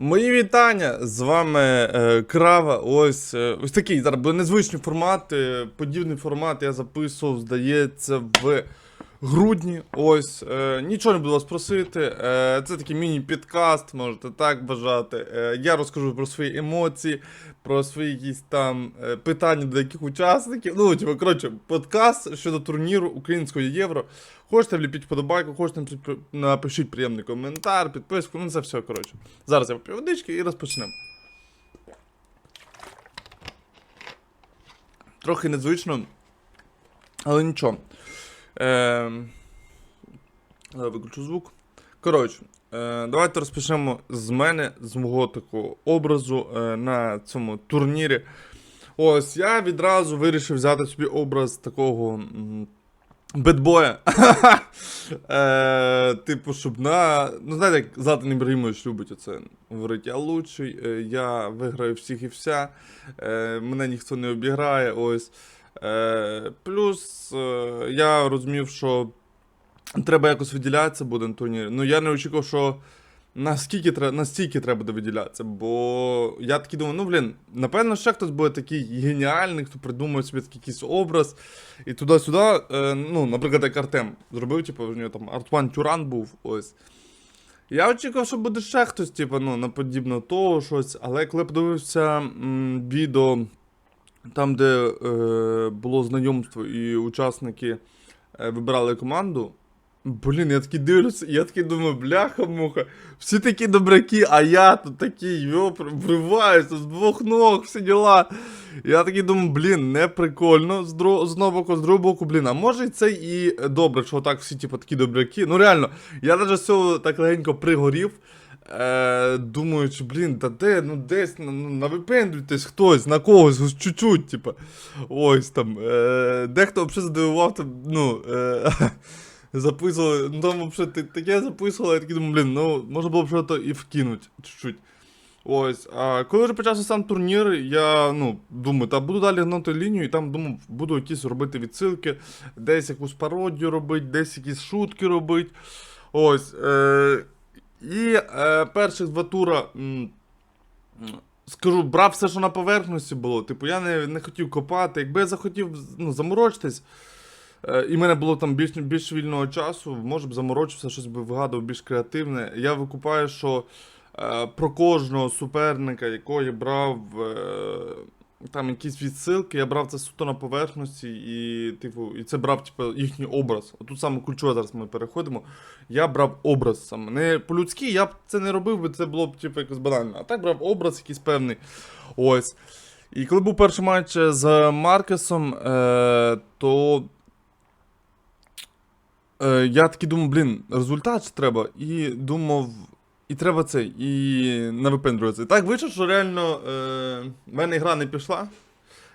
Мої вітання! З вами е, Крава. Ось е, ось такий зараз незвичний формат. е, подібний формат я записував, здається, в грудні. Ось е, нічого не буду вас просити. Е, це такий міні-підкаст, можете так бажати. Е, я розкажу про свої емоції, про свої якісь там е, питання до яких учасників. Ну, типу, коротше, подкаст щодо турніру українського євро. Хочете вліпіть вподобайку, хочете напишіть приємний коментар, підписку, ну це все, коротше. Зараз я поп'ю водички і розпочнемо. Трохи незвично, але нічого. Е, виключу звук. Коротше, е, давайте розпочнемо з мене, з мого такого образу е, на цьому турнірі. Ось, я відразу вирішив взяти собі образ такого. Бедбоя. е, типу, щоб на. Ну, знаєте, як Златан Ібрагімович любить оце. Говорить, я лучший, е, я виграю всіх і вся. Е, мене ніхто не обіграє. Ось. Е, плюс е, я розумів, що треба якось виділятися буде на турнірі. Ну, я не очікував, що наскільки треба, настільки треба буде виділятися. Бо я такий думаю, ну блін, напевно, ще хтось буде такий геніальний, хто придумує собі такий якийсь образ. І туди-сюди, е, ну, наприклад, як Артем зробив, типу, в нього там Артван Тюран був, ось. Я очікував, що буде ще хтось, типу, ну, на подібно того щось, але коли подивився м, відео, там, де е, було знайомство і учасники е, вибирали команду. Блін, я такий дивлюся, я такий думаю, бляха-муха, всі такі добраки, а я тут такий, йо, вриваюся з двох ног, всі діла. Я такий думаю, блін, не прикольно з одного боку, з другого боку, блін, а може це і добре, що так всі, типу, такі добряки. Ну реально, я навіть з цього так легенько пригорів. Е, думаючи, блін, та де, ну десь ну, навипендрюйтесь хтось на когось, чуть-чуть, типу. Ось там. Е, дехто взагалі здивував, там, ну. Е, записували, ну там взагалі таке записували, я такий думаю, блін, ну можна було б щось і вкинути чуть-чуть. Ось, а коли вже почався сам турнір, я ну, думаю, та буду далі гнути лінію, і там думав, буду якісь робити відсилки, десь якусь пародію робити, десь якісь шутки робити. Ось. Е, і е, перших два тура. м, Скажу, брав все, що на поверхності було. Типу, я не, не хотів копати. Якби я захотів ну, заморочитись, е, і в мене було там більш, більш вільного часу, може б заморочився, щось би вигадував більш креативне. Я викупаю, що е, про кожного суперника, якого я брав е, там якісь відсилки, я брав це суто на поверхності, і, типу, і це брав типу, їхній образ. Отут саме ключове зараз ми переходимо. Я брав образ саме. Не по-людськи, я б це не робив, бо це було б типу, якось банально. А так брав образ якийсь певний. Ось. І коли був перший матч з Маркесом, е, то е, я такий думав, блін, результат треба. І думав, і треба цей, і не випендрюватися. Так вийшло, що реально е, в мене гра не пішла.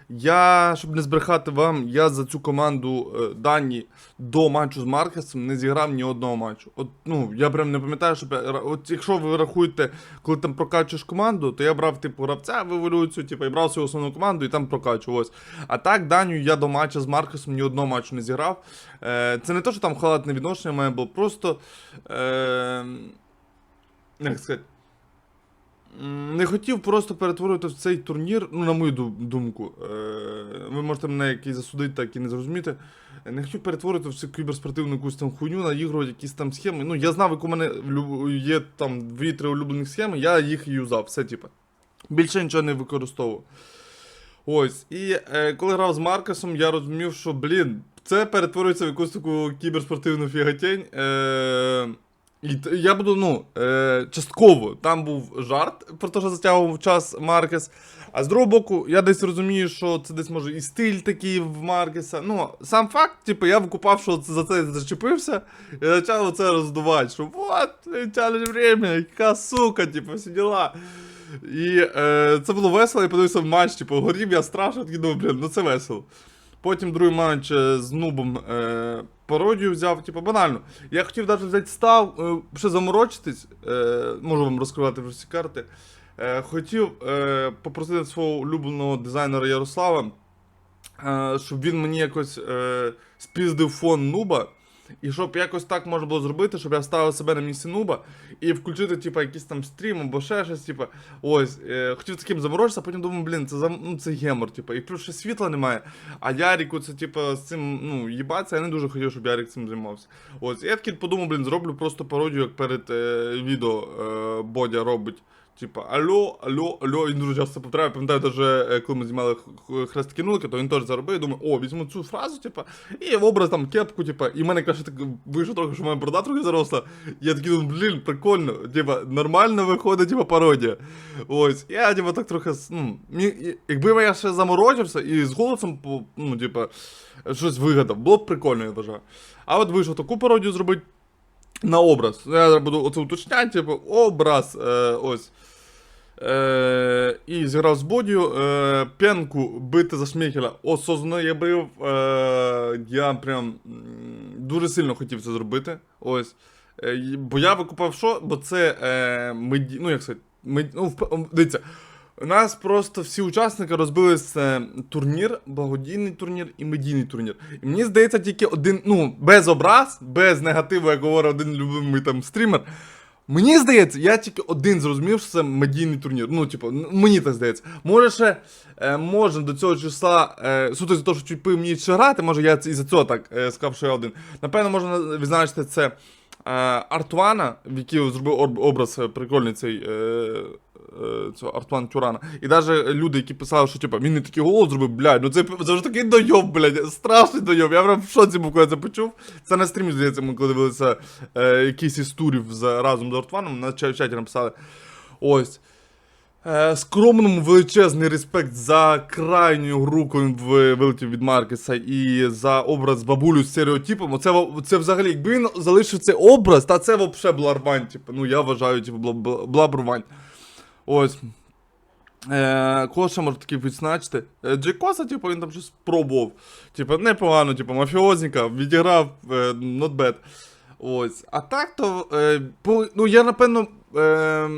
Я, щоб не збрехати вам, я за цю команду е, Дані до матчу з Маркесом не зіграв ні одного матчу. От, ну, я прям не пам'ятаю, щоб я, от якщо ви рахуєте, коли там прокачуєш команду, то я брав типу гравця в еволюцію, типу, і брав свою основну команду і там прокачував. Ось. А так, Даню я до матчу з Маркесом ні одного матчу не зіграв. Е, це не те, що там халатне відношення мене було, просто. Е, як сказати. Не хотів просто перетворювати в цей турнір, ну, на мою думку. Е, ви можете мене який засудити, так і не зрозуміти. Не хотів перетворити в цю кіберспортивну якусь там хуйню, наігрувати якісь там схеми. Ну, я знав, як у мене є там дві-три улюблених схеми, я їх юзав, все типу. Більше нічого не використовував. Ось. І е, коли грав з Маркесом, я розумів, що, блін, це перетворюється в якусь таку кіберспортивну фігатень. Е, і я буду, ну, е, частково. Там був жарт про те, що затягував час Маркес. А з другого боку, я десь розумію, що це десь може і стиль такий в Маркеса. Ну, сам факт, типу, я викупав, що за це зачепився, і почав це роздувати, що вот, тягнеш время, яка сука, типу, всі діла. І е, це було весело, я подивився в матч, типу, горів я страшно, такий думав, блін, ну це весело. Потім другий матч е, з Нубом е, пародію взяв, типу, банально. Я хотів навіть взяти став, е, ще заморочитись, е, можу вам розкривати вже всі карти. Е, хотів попросити свого улюбленого дизайнера Ярослава, щоб він мені якось спіздив фон Нуба. І щоб якось так можна було зробити, щоб я вставив себе на місці нуба і включити, типа, якийсь там стрім або ще щось, типа, ось, е, хотів таким заморочитися, а потім думав, блін, це ну, це гемор, типа, і плюс ще світла немає. А Яріку це, типа, з цим, ну, їбаться, я не дуже хотів, щоб Ярік цим займався. Ось, я такий подумав, блін, зроблю просто пародію, як перед е, відео е, Бодя робить. Типа, алло, алло, алло, він дуже часто повторяє, пам'ятаю, даже е, коли ми знімали х- х- нулики, то він теж заробив, думаю, о, візьму цю фразу, типа, і в образ там кепку, типа, і в мене каже, так вийшло трохи, що в мене борода трохи заросла. Я такий думаю, блін, прикольно, типа, нормально виходить, типа, пародія. Ось, я, типа, так трохи, ну, якби я ще заморочився і з голосом, ну, типа, щось вигадав, було б прикольно, я вважаю. А от вийшов таку пародію зробити на образ. Я буду оце уточняти, типу, образ, е, ось. Е, і зіграв з Бодію. Е, п'янку бити за Шмейхеля осознано я бив. Е, я прям дуже сильно хотів це зробити. Ось. Е, бо я викупав що? Бо це е, меді... ну, як сказати, мед... ну, дивіться. У нас просто всі учасники розбилися турнір, благодійний турнір і медійний турнір. І мені здається, тільки один, ну, без образ, без негативу, як говорить один любимий там стрімер. Мені здається, я тільки один зрозумів, що це медійний турнір. Ну, типу, мені так здається. Може ще е, можна до цього числа, е, суто за те, що чуть пив мені ще грати, може я і за цього так е, сказав, що я один. Напевно, можна відзначити це е, Артуана, в який зробив образ е, прикольний цей. Е, цього Артуан Тюрана. І навіть люди, які писали, що типа він не такий голос зробив, блядь, ну це завжди такий дойоб, блядь, страшний дойоб. Я прям в шоці був, коли це почув. Це на стрімі, здається, ми коли дивилися е, якийсь із турів за, разом з Артуаном, на ча- чаті написали. Ось. Е, скромному величезний респект за крайню гру, коли він вилетів від Маркеса, і за образ бабулю з стереотипом. Оце, це взагалі, якби він залишив цей образ, та це взагалі була рвань. Типу, ну я вважаю, типу, була, була б рвань. Ось. Е, кого ще можу таки відзначити? Е, Джейкоса, типу, він там щось спробував. Типу, непогано, типу, мафіозника, відіграв, е, not bad. Ось. А так то. Е, по, ну, я напевно. Е,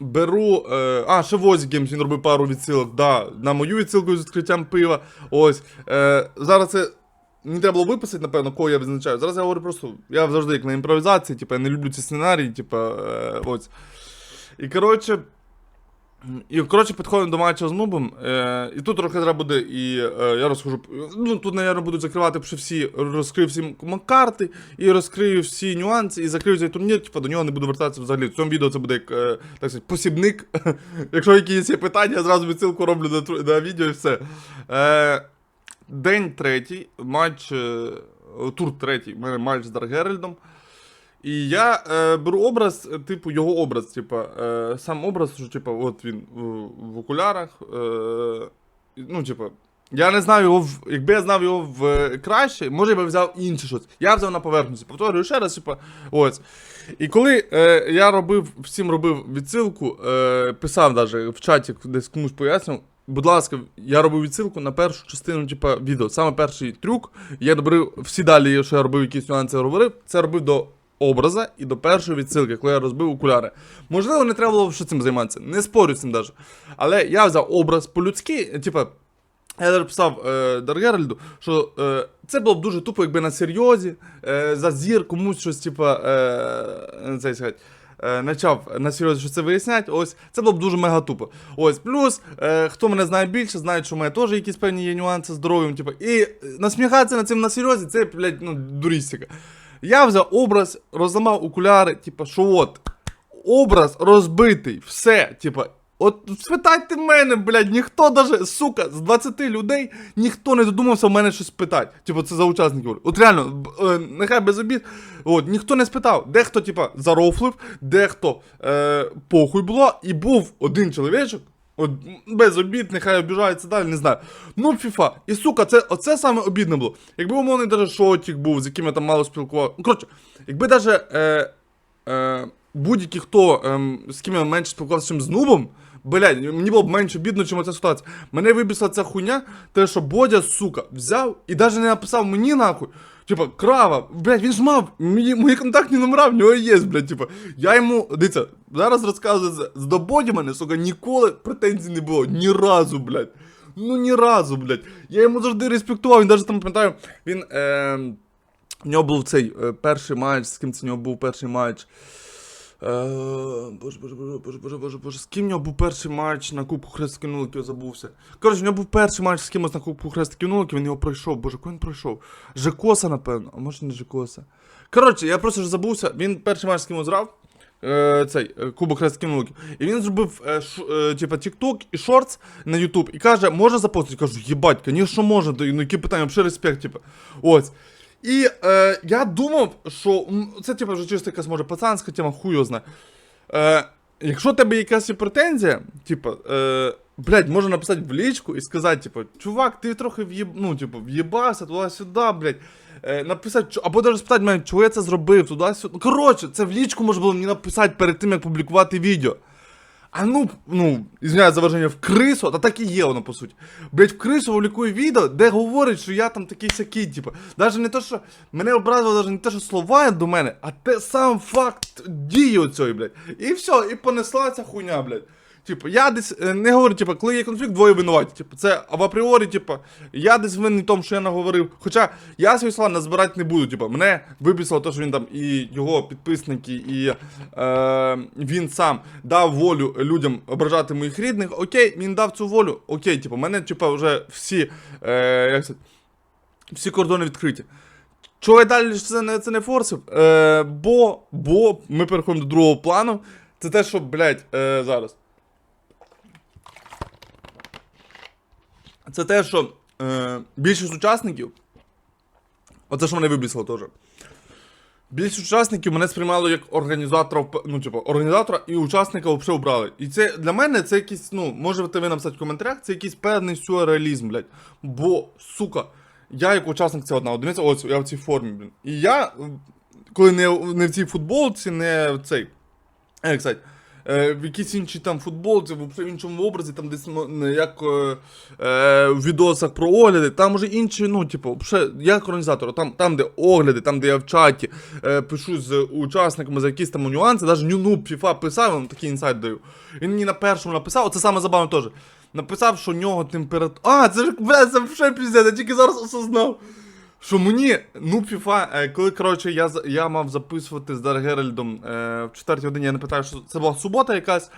Беру. Е, а, ще Возі Геймс, він робив пару відсилок. Да, на мою відсилку з відкриттям пива. Ось. Е, зараз це. Мені треба було виписати, напевно, кого я відзначаю. Зараз я говорю просто. Я завжди як на імпровізації, типу, я не люблю ці сценарії, типу, е, ось. І коротше. І коротше підходимо до матчу з нубом. Е, і тут трохи треба буде, і е, я розкажу. Ну тут, мабуть, будуть закривати вже всі, розкрию всі карти, і розкрию всі нюанси, і закрию цей турнір, типу до нього не буду вертатися взагалі. В цьому відео це буде як е, так сказати, посібник. Якщо якісь є питання, я зразу відсилку роблю на, на відео і все. Е, день третій, матч. Е, тур третій, у мене матч з Даргеральдом. І я е, беру образ, е, типу, його образ, типу, е, сам образ, що, типу, от він в, в окулярах. Е, ну, типу, я не знаю його, в, якби я знав його в е, краще, може я би взяв інше щось. Я взяв на поверхності. Повторюю ще раз, типу, ось. І коли е, я робив, всім робив відсилку, е, писав даже в чаті, десь комусь пояснював. Будь ласка, я робив відсилку на першу частину, типа, відео. Саме перший трюк. Я робив всі далі, що я робив якісь нюанси говорив, це робив до образа і до першої відсилки, коли я розбив окуляри. Можливо, не треба було ще цим займатися. Не спорю з цим даже. Але я взяв образ по-людськи, типа. Я навіть писав е, Даргеральду, що е, це було б дуже тупо, якби на серйозі, е, за зір комусь щось, типа, е, цей сказати, е, почав на серйозі що це виясняти. Ось це було б дуже мега тупо. Ось, плюс, е, хто мене знає більше, знає, що у мене теж якісь певні є нюанси з здоров'ям, типу, і е, насміхатися над цим на серйозі, це, блядь, ну, дурістика. Я взяв образ, розламав окуляри, типу, що от, образ розбитий, все, типа. От спитайте мене, блядь, ніхто даже, сука, з 20 людей ніхто не додумався в мене щось спитати. Типу, це за учасників. От реально, е, нехай без обід. От, ніхто не спитав. Дехто, типа, зарофлив, дехто е, похуй було, і був один чоловічок, от, без обід, нехай обіжається далі, не знаю. Ну, фіфа. І сука, це оце саме обідне було. Якби умовний даже шотік був, з яким я там мало спілкував. Ну, коротше, якби даже. Е, е, будь-який хто, ем, з ким я менше спілкувався, чим з нубом, блядь, мені було б менше бідно, чим ця ситуація. Мене вибісила ця хуйня, те, що Бодя, сука, взяв і навіть не написав мені нахуй. Типа, крава, блядь, він ж мав мої, мої контактні номера, в нього є, блядь, типа. Я йому, дивіться, зараз розказую з, дободі мене, сука, ніколи претензій не було, ні разу, блядь. Ну ні разу, блядь. Я йому завжди респектував, він навіть там пам'ятаю, він. Е, У нього був цей е, перший матч, з ким це в нього був перший матч. Е, боже, боже, боже, боже, боже, боже, боже, з ким у нього був перший матч на Кубку Хрестиків я забувся. Коротше, у нього був перший матч з кимось на Кубку Хрестиків Нуликів, він його пройшов. Боже, кого він пройшов? Жекоса, напевно, а може не Жекоса. Коротше, я просто ж забувся, він перший матч з кимось грав. Е, цей е, Кубок Хрестиків Нуликів. І він зробив е, ш, е, типа TikTok і шортс на YouTube і каже, може запостити? Кажу, їбать, звісно, може, ну які питання, взагалі респект, типа. Ось. І е, я думав, що це типу вже чисто якась може пацанська тема, хуй його знає. Е, якщо в тебе якась претензія, типу, е, блядь, можна написати в лічку і сказати, типу, чувак, ти трохи в'єб, ну, типу, в'єбався туди-сюди, блядь. Е, написати, або навіть спитати мене, чого я це зробив, туди-сюди. Коротше, це в лічку можна було мені написати перед тим, як публікувати відео. А ну, ну, извиняюсь за враження, в крису, та так і є воно по суті. Блять, в крису публікує відео, де говорить, що я там такий сякий, типу. Даже не те, що мене образило, даже не те, що слова до мене, а те сам факт дії оцьої, блять. І все, і понесла ця хуйня, блядь. Типу, я десь е, не говорю, типу, коли є конфлікт, двоє винуваті. Типу, це в апріорі, типу, я десь винний в тому, що я наговорив. Хоча я свої слова назбирати не буду. Типу, мене виписало те, що він там і його підписники, і е, він сам дав волю людям ображати моїх рідних. Окей, він дав цю волю. Окей, типу, мене, типу, вже всі, е, як це, всі кордони відкриті. Чого я далі це не, це не форсив? Е, бо, бо ми переходимо до другого плану. Це те, що, блядь, е, зараз. Це те, що е, більшість учасників. Оце що мене вибісило теж. Більшість учасників мене сприймало як організатора, ну, типу, організатора і учасника взагалі обрали. І це для мене це якийсь, ну, можете ви написати в коментарях, це якийсь певний сюрреалізм, блядь. Бо, сука, я як учасник це одна одиниця, ось я в цій формі, блін. І я, коли не, не в цій футболці, не в цей. Як сказати, в якійсь іншій там футболці, в іншому образі, там десь як е, е, в відосах про огляди, там уже інші, ну, типу, як організатор, там, там, де огляди, там, де я в чаті е, пишу з учасниками за якісь там нюанси, навіть нюну FIFA писав, я вам такий інсайт даю. Він мені на першому написав, це саме забавно теж. Написав, що у нього температура. А, це ж бля, це вже піздець, я тільки зараз осознав. Що мені, ну, FIFA, е, коли, коротше, я, я мав записувати з Дар Геральдом е, в 4 годині, я не питаю, що це була субота якась.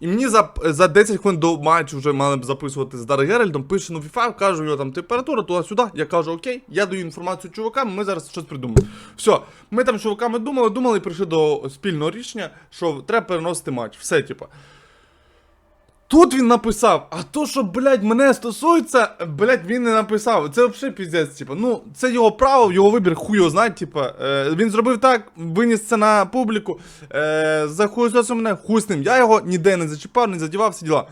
І мені за, за 10 хвилин до матчу вже мали б записувати з Дар Геральдом, пише ну FIFA, кажу, його там температура, туди-сюди. Я кажу, окей, я даю інформацію чувакам, ми зараз щось придумаємо. Все, ми там чуваками думали, думали і прийшли до спільного рішення, що треба переносити матч. Все, типа. Тут він написав, а то, що, блядь, мене стосується, блядь, він не написав. Це взагалі піздець, типа. Ну, це його право, його вибір, хуй його знає, типа. Е, він зробив так, виніс це на публіку. Е, захуйсося мене, хуй з ним. Я його ніде не зачіпав, не задівав, всі діла.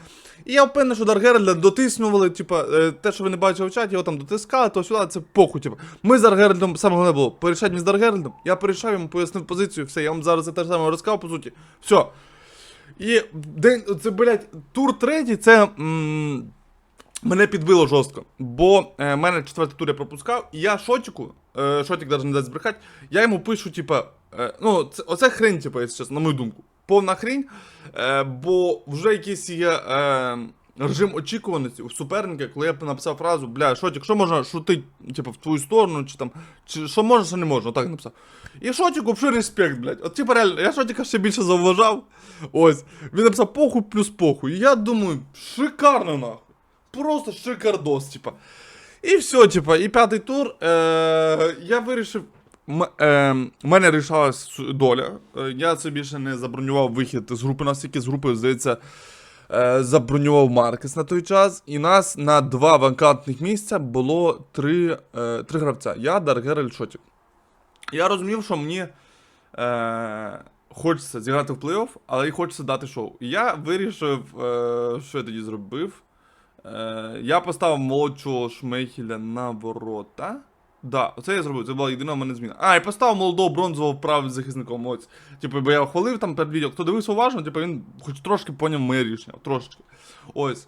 І я впевнений, що Даргеральда дотиснували, типа, е, те, що ви не бачили в чаті, його там дотискали, то сюди, це похуй, типа. Ми з Даргеральдом, саме головне було, порішати мені з Даргеральдом, я порішав йому, пояснив позицію, все, я вам зараз це те ж саме розказав, по суті. Все. І день, це, блядь, тур третій, це. М- Мене підбило жорстко, бо е, мене четвертий тур я пропускав, і я шотіку, е, шотік навіть не дасть збрехати, я йому пишу, типа, е, ну, це, оце хрень, типа, якщо чесно, на мою думку. Повна хрень, е, бо вже якийсь є е, режим очікуваності у суперника, коли я написав фразу, бля, шотік, що можна шутити, типа, в твою сторону, чи там, чи що можна, що не можна, так написав. І шотіку взагалі респект, блядь. От типа реально, я шотіка ще більше зауважав. Ось. Він написав похуй плюс похуй. І я думаю, шикарно нахуй. Просто шикардос, типа. І все, типа, і п'ятий тур. Е, я вирішив. М, е, мене рішалась доля. Е, я це більше не забронював вихід з групи, нас тільки з групи, здається, е, забронював Маркес на той час. І нас на два вакантних місця було три, е, три гравця. Я, Даргер Шотік. Я розумів, що мені е, хочеться зіграти в плей-офф, але і хочеться дати шоу. Я вирішив, е, що я тоді зробив. Е, я поставив молодшого Шмейхеля на ворота. Да, оце я зробив, це була єдина в мене зміна. А, і поставив молодого бронзового правим захисником. Ось. Типу, бо я хвалив там перед відео. Хто дивився уважно, типу він хоч трошки поняв моє рішення. Трошечки. Ось.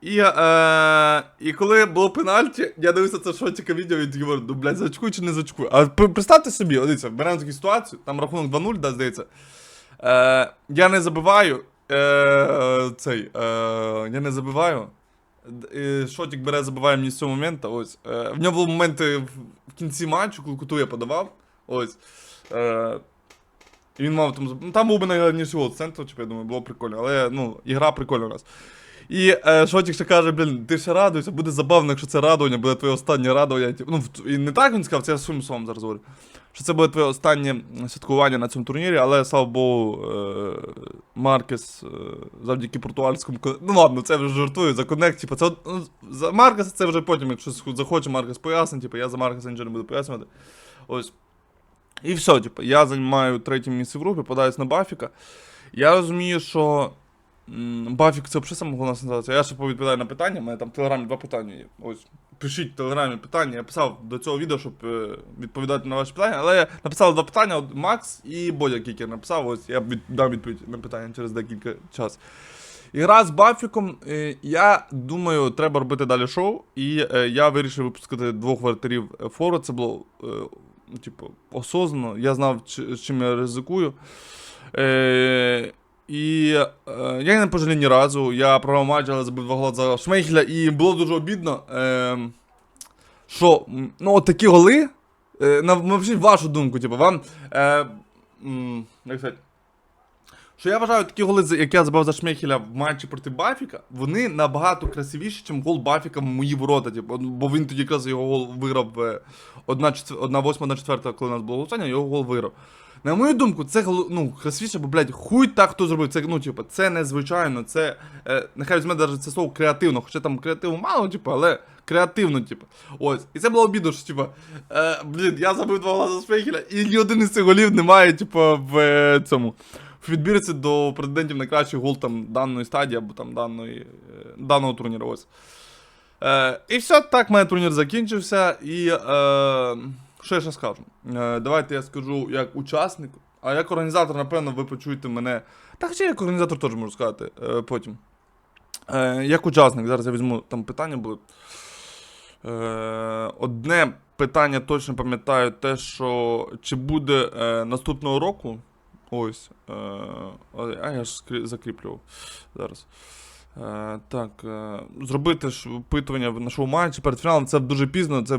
І, е, і коли було пенальті, я дивився це шотіка відео і говорю, ну, блядь, зачкуй чи не зачкуй. А представте собі, дивіться, беремо таку ситуацію, там рахунок 2-0, да, здається. Е, я не забиваю. Е, цей, е, я не забиваю. Шотік бере, забиває мені з цього моменту. Ось. Е, в нього були моменти в, кінці матчу, коли куту я подавав. Ось. Е, і він мав там. Ну, там був би найголовніший гол центру, типу, я думаю, було прикольно. Але ну, ігра прикольна у нас. І е, Шотік ще каже, блін, ти ще радуйся, буде забавно, якщо це радування, буде твоє останнє радування. Ну, і не так він сказав, це я своїм словом зараз говорю. Що це буде твоє останнє святкування на цьому турнірі, але слава Богу, е, Маркес е, завдяки португальському. Ну ладно, це вже жартую за коннект. Типу, це ну, за Маркеса це вже потім, якщо захоче Маркес пояснить, типу, я за Маркеса нічого не буду пояснювати. Ось. І все, типу, я займаю третє місце в групі, подаюсь на Бафіка. Я розумію, що Бафік це взагалі саме головна сенсація. Я ще повідповідаю на питання, у мене там в телеграмі два питання є. Ось. Пишіть в телеграмі питання. Я писав до цього відео, щоб е, відповідати на ваші питання. Але я написав два питання: от Макс і Бодя Кікер написав. Ось я від, дам відповідь на питання через декілька часів. Ігра з Бафіком, е, я думаю, треба робити далі шоу. І е, я вирішив випускати двох вратарів фору. Це було, типу, осознано. Я знав, з чим я ризикую. Е, і е, я не пожалів ні разу. Я програв матч, але забив два гола за Шмейхеля. І було дуже обідно. Е, що, ну, от такі голи. Е, на, напишіть вашу думку, типу, вам. Е, м, як сказати, що я вважаю, такі голи, як я забив за Шмейхеля в матчі проти Бафіка, вони набагато красивіші, ніж гол Бафіка в мої ворота. Типу, бо він тоді якраз його гол виграв е, 1-8, 1-4, коли у нас було голосування, його гол виграв. На мою думку, це ну, красивіше, бо, блядь, хуй так хто зробив. Це, ну, типу, це незвичайно, це. Е, нехай візьме навіть це слово креативно, хоча там креативу мало, типу, але креативно, типу. Ось. І це було обідно, що, типу, е, блін, я забив два гола за і ні один із цих голів немає, типу, в е, цьому. В відбірці до претендентів на кращий гол там даної стадії або там даної, е, даного турніру. Ось. Е, і все, так, мене турнір закінчився. І е, що я ще скажу? Е, давайте я скажу як учасник, а як організатор, напевно, ви почуєте мене. Та хоча як організатор теж можу сказати е, потім. Е, як учасник, зараз я візьму там питання були. Одне питання точно пам'ятаю, те, що чи буде наступного року. Ось. А я ж закріплював зараз. Е, так, е, зробити ж опитування на шоу-матчі перед фіналом це дуже пізно, це е,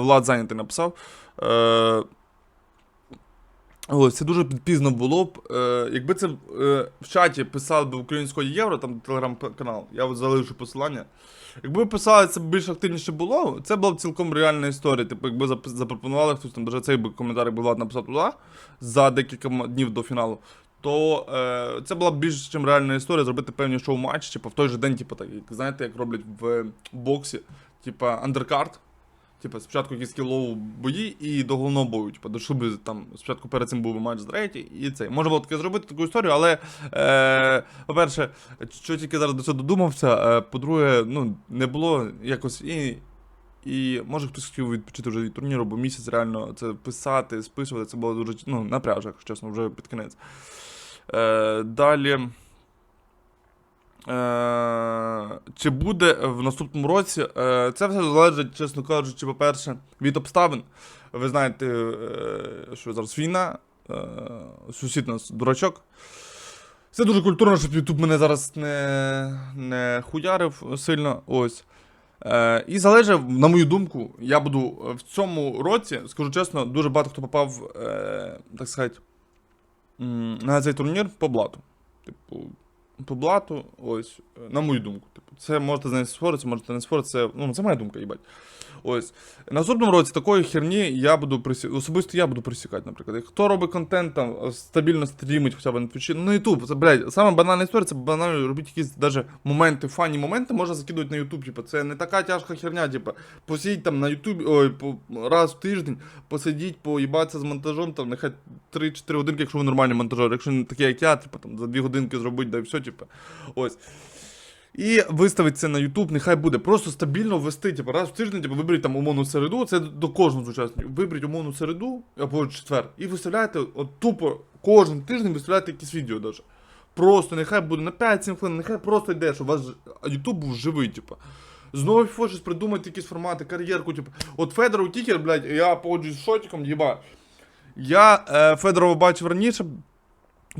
Влад зайнятий написав. Ось, це дуже пізно було б. Якби це в чаті писали б українського євро, там телеграм-канал, я залишу посилання. Якби писали це більш активніше було, це була б цілком реальна історія. Типу, якби запропонували хтось там, даже цей би коментар би Влад написав туди за декілька днів до фіналу, то е, це була б більш ніж реальна історія зробити певні шоу-матчі, типу, в той же день, типу, так, як, знаєте, як роблять в боксі, типу, андеркарт. Типу, спочатку якісь кілові бої і до головного бою. Типу, до шуби там спочатку перед цим був матч з третій і цей. Можна було таке зробити таку історію, але е, по-перше, що тільки зараз до цього додумався, е, по-друге, ну, не було якось і. І може хтось хотів відпочити вже від турніру, бо місяць реально це писати, списувати, це було дуже ну, напряжно, чесно, вже під кінець. Е, далі. Е, чи буде в наступному році? Е, це все залежить, чесно кажучи, по-перше, від обставин. Ви знаєте, що зараз війна, сусід нас дурачок. Це дуже культурно, щоб Ютуб мене зараз не, не хуярив сильно. Ось. І залежить, на мою думку, я буду в цьому році, скажу чесно, дуже багато хто попав, так сказати, на цей турнір по блату. Типу, по блату, ось, е, на мою думку. Типу, це можете з нею спорити, можете не спорити, це, ну, це моя думка, їбать. Ось. Наступному році такої херні я буду присікати. Особисто я буду присікати, наприклад. Хто робить контент там, е, стабільно стрімить хоча б на твічі, ну Ютуб, це, блядь, саме банальна історія, це банально робити якісь даже моменти, фані моменти можна закидувати на Ютуб. Типу, це не така тяжка херня, типу, посидіть там на Ютубі, ой, по, раз в тиждень, посидіть, поїбатися з монтажом, там, нехай 3-4 годинки, якщо ви нормальний монтажер, якщо не такий, як я, типу, там, за 2 годинки зробити, да і все, типу, ось. І виставити це на YouTube, нехай буде. Просто стабільно ввести, типу, раз в тиждень, типу, виберіть там умовну середу, це до кожного з учасників. Виберіть умовну середу або четвер. І виставляйте, от тупо кожен тиждень виставляйте якісь відео даже. Просто нехай буде на 5-7 хвилин, нехай просто йде, щоб у вас YouTube був живий, типу. Знову щось придумати якісь формати, кар'єрку, типу. От Федоров Кікер, блядь, я погоджуюсь з Шотіком, їба. Я е, Федорова бачив раніше,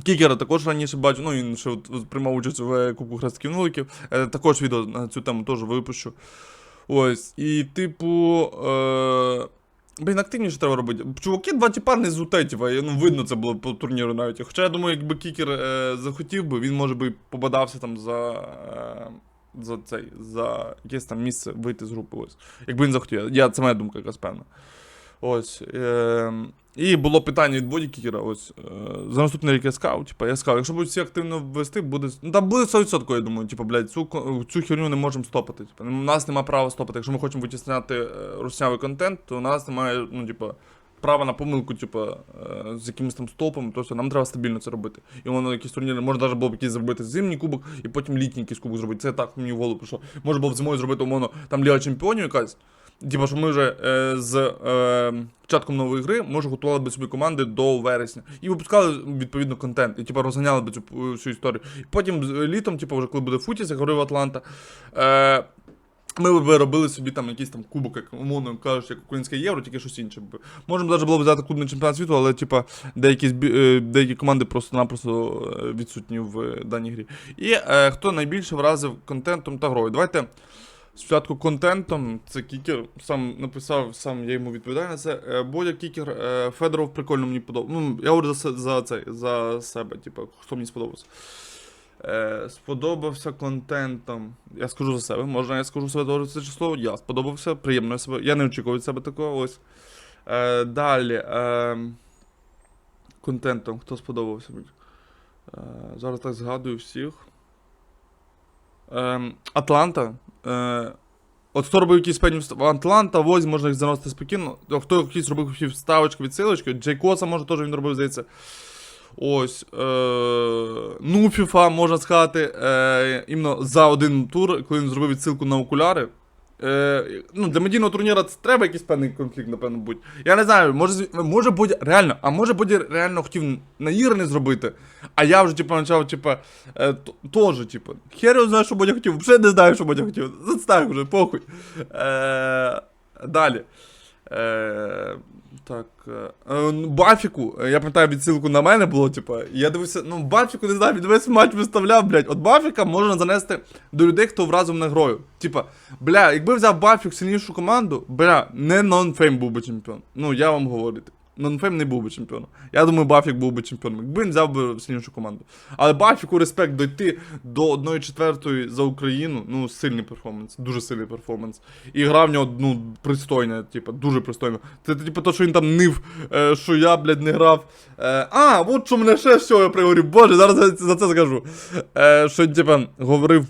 Кікера також раніше бачив, ну він ще от приймав участь в Кубку Хрестків Нуликів. Е, також відео на цю тему теж випущу. Ось. І, типу. Е... Блін, активніше треба робити. Чуваки, два тіпа не типа, і, ну видно це було по турніру навіть. Хоча я думаю, якби кікер е, захотів би, він може би побадався там за. Е, за цей, за якесь там місце вийти з групи. Ось. Якби він захотів. Я, це моя думка якась певна. Ось. Е, і було питання від боді кікера. Ось. Е, за наступний рік я сказав, типа, я сказав, якщо будуть всі активно ввести, буде. Ну там буде 100%, я думаю, типа, блядь, цю, цю херню не можемо стопати. Типа, у нас немає права стопати. Якщо ми хочемо витісняти е, руснявий контент, то у нас немає, ну, типа. Права на помилку, типу, з якимось там стопом, то все, нам треба стабільно це робити. І воно якісь турніри, може навіть було б якийсь зробити зимній кубок, і потім літній якийсь кубок зробити. Це так мені в голову прийшло. Може було б зимою зробити, умовно, там Ліга Чемпіонів якась. Типа, що ми вже е, з е, початком нової гри, може, готували би собі команди до вересня. І випускали відповідно контент. І типа розганяли би цю е, всю історію. Потім з- літом, типу, вже коли буде Футіс, як говорив Атланта. Е, ми б робили собі там якийсь там кубок, як умовно кажучи, як українське євро, тільки щось інше. Можемо навіть було б взяти клубний чемпіонат світу, але типа деякі, е, деякі команди просто-напросто е, відсутні в даній грі. І е, хто найбільше вразив контентом та грою? Давайте спочатку контентом. Це кікер. Сам написав, сам я йому відповідаю на це. Е, Бодя кікер, е, Федоров прикольно мені подобався. Ну, я говорю за, за цей, за себе, типу, хто мені сподобався. Е, сподобався контентом. Я скажу за себе. Можна я скажу себе теж це число. Я сподобався, приємно себе. Я не очікував від себе такого. Ось. Е, далі. Е, контентом. Хто сподобався мені? Е, зараз так згадую всіх. Е, Атланта. Е, От хто робив якісь певні в Атланта, Возь, можна їх заносити спокійно. Хто якісь робив якісь вставочки, відсилочки, Джей Коса, може, теж він робив, здається. Ось. Е, ну, FIFA, можна сказати, е, іменно за один тур, коли він зробив відсилку на окуляри. Е, ну, для медійного турніра це треба якийсь певний конфлікт, напевно, будь. Я не знаю, може, може бути реально, а може бути реально хотів наіграний зробити, а я вже, типу, почав, типу, е, теж, типу, хер я знає, що Бодя хотів, взагалі не знаю, що Бодя хотів. Застав вже, похуй. Е, далі. Е, так. е, е, Бафіку, е, я пам'ятаю, відсилку на мене було, типу, я дивився, ну, Бафіку, не знаю, він весь матч виставляв, блядь. От Бафіка можна занести до людей, хто вразив не грою. Типа, бля, якби взяв Бафік сильнішу команду, бля, не нонфейм був би чемпіон. Ну, я вам говорю. Нонфейм не був би чемпіоном. Я думаю, Бафік був би чемпіоном. Якби він взяв би сильнішу команду. Але Бафіку респект дойти до 1-4 за Україну. Ну, сильний перформанс, дуже сильний перформанс. І гра в нього, ну, пристойна, типа, дуже пристойно. Це типу то, що він там нив, е, що я, блядь, не грав. Е, а, от що мене ще що я приговорив. Боже, зараз за, це скажу. Е, що, типа, говорив.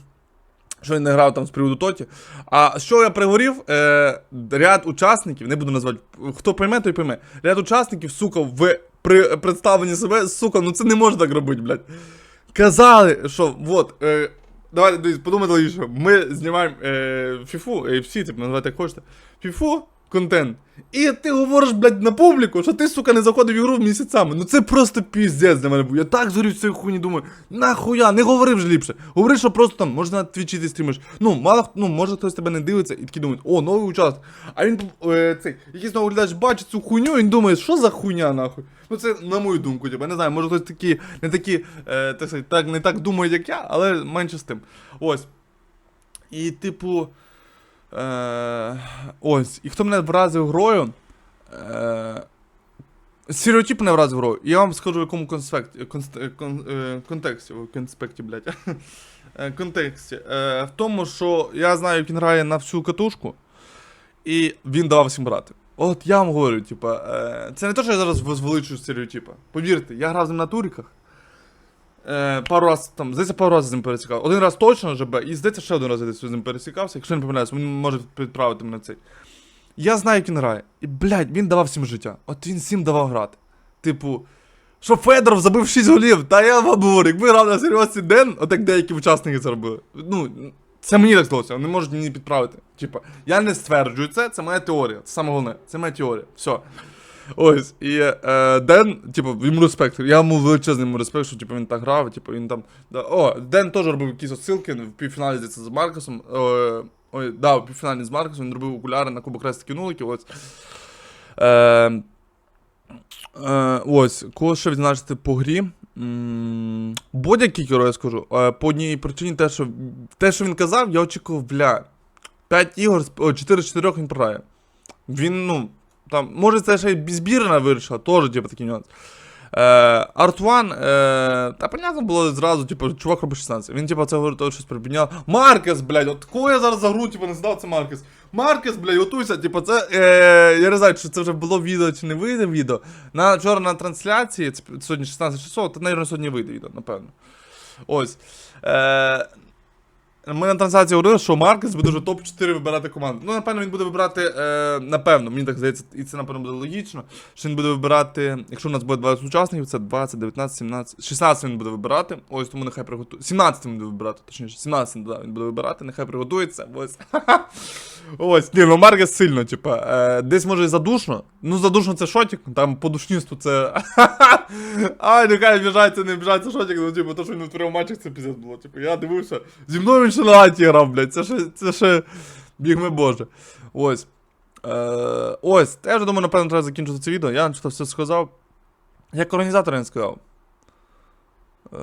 Що він не грав там з приводу Тоті. А що я пригорів, е, ряд учасників, не буду назвати, хто пойме, той пойме. Ряд учасників, сука, в при представленні себе, сука, ну це не можна так робити, блядь. Казали, що от, е, давайте подумайте що Ми знімаємо е, фіфу, е, всі, типу, називайте як хочете. Фіфу, контент. І ти говориш, блядь, на публіку, що ти, сука, не заходив в ігру місяцями. Ну це просто піздець для мене був. Я так зорів цієї хуйні думаю, нахуя, не говори вже ліпше. Говори, що просто там, може на твічі ти стрімиш. Ну, мало ну, може хтось тебе не дивиться і такий думає, о, новий учасник. А він е, цей, якийсь новий глядач бачить цю хуйню, і він думає, що за хуйня, нахуй. Ну це на мою думку, типу, я не знаю, може хтось такі, не такі, е, так сказати, так, не так думає, як я, але менше з тим. Ось. І, типу. Е, ось. І хто мене вразив грою. Е, стереотип не вразив грою. Я вам скажу в якому конспекті, конст, е, кон, е, контексті, конспекті, блядь. Е, контексті. Е, в тому, що я знаю, він грає на всю катушку, і він давав всім грати. От я вам говорю, типа, е, це не те, що я зараз возвеличую стереотипа. Повірте, я грав з ним на туріках. Е, пару раз там, здається, пару разів з ним пересікав. Один раз точно ЖБ, і здається, ще один раз десь з ним пересікався. Якщо не помиляюсь, він може підправити мене цей. Я знаю, як він грає. І, блядь, він давав всім життя. От він всім давав грати. Типу, що Федоров забив 6 голів, та я вам говорю, якби грав на серйозний день, от як деякі учасники це робили. Ну, це мені так здалося, вони можуть мені підправити. Типа, я не стверджую це, це моя теорія. Це саме головне, це моя теорія. Все. Ось, і е, Ден, типу, йому респект. Я йому величезний йому респект, що типу, він так грав, типу, він там. Да, о, Ден теж робив якісь отсилки в півфіналі з Маркосом. Е, ой, да, в півфіналі з Маркосом він робив окуляри на Кубок Хрестиків нуликів. Ось. Е, е, ось, кого ще відзначити по грі. Бодя Кікеру, я скажу, е, по одній причині те, що те, що він казав, я очікував, бля. 5 ігор, о, 4-4 він програє. Він, ну, там, може, це ще й збірна вирішила, теж, типу, такий нюанс. Е, Артван, е, та понятно було зразу, типу, чувак робить 16. Він, типу, це говорить, щось припиняв. Маркес, блядь, от кого я зараз за гру, типу, не знав, це Маркес. Маркес, блядь, готуйся, типу, це. Е, я не знаю, чи це вже було відео, чи не вийде відео. На вчора на трансляції, це сьогодні 16 часов, то, навірно, сьогодні вийде відео, напевно. Ось. Е, ми на трансляції говорили, що Маркес буде вже топ-4 вибирати команду. Ну, напевно, він буде вибирати, е, напевно, мені так здається, і це, напевно, буде логічно. Що він буде вибирати, якщо у нас буде 20 учасників, це 20, 19, 17, 16 він буде вибирати. Ось тому нехай приготує. 17 він буде вибирати, точніше, 17, да, він буде вибирати, нехай приготується. Ось. Ось, ні, ну Маркес сильно, типа. Е, десь може і задушно. Ну, задушно це шотик, там по душністу це. Ай, нехай біжається, не біжається шотик, ну типу, то, що він утворив матчах, це піздець було. Типу, я дивився. Зі мною він ще на гаті грав, блядь. Це ще, це ще. Бігме Боже. Ось. Е, ось, вже думаю, напевно, треба закінчити це відео. Я наче все сказав. Як організатор не сказав. Е,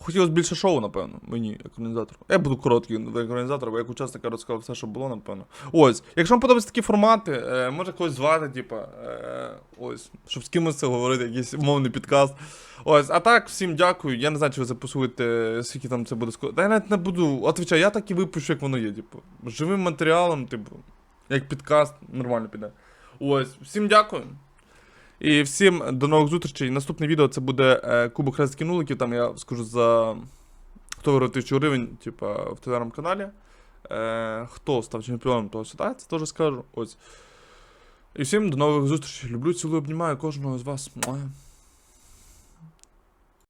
хотілося більше шоу, напевно, мені, як. Я буду короткий як організатор, бо як учасник я розказав все, що було, напевно. Ось, якщо вам подобаються такі формати, е, може когось звати, типа, е, ось, щоб з кимось це говорити, якийсь умовний підкаст. Ось, а так, всім дякую. Я не знаю, чи ви записуєте, скільки там це буде скоро. Та я навіть не буду. Отвічаю, я так і випущу, як воно є, типу. Живим матеріалом, типу, як підкаст, нормально піде. Ось, всім дякую. І всім до нових зустрічей. Наступне відео це буде е, Кубок хрестиків нуликів. Там я скажу за хто виграв 1000 гривень, типа, в телеграм-каналі. Е, хто став чемпіоном того свята, це теж скажу. Ось. І всім до нових зустрічей. Люблю, цілую, обнімаю кожного з вас.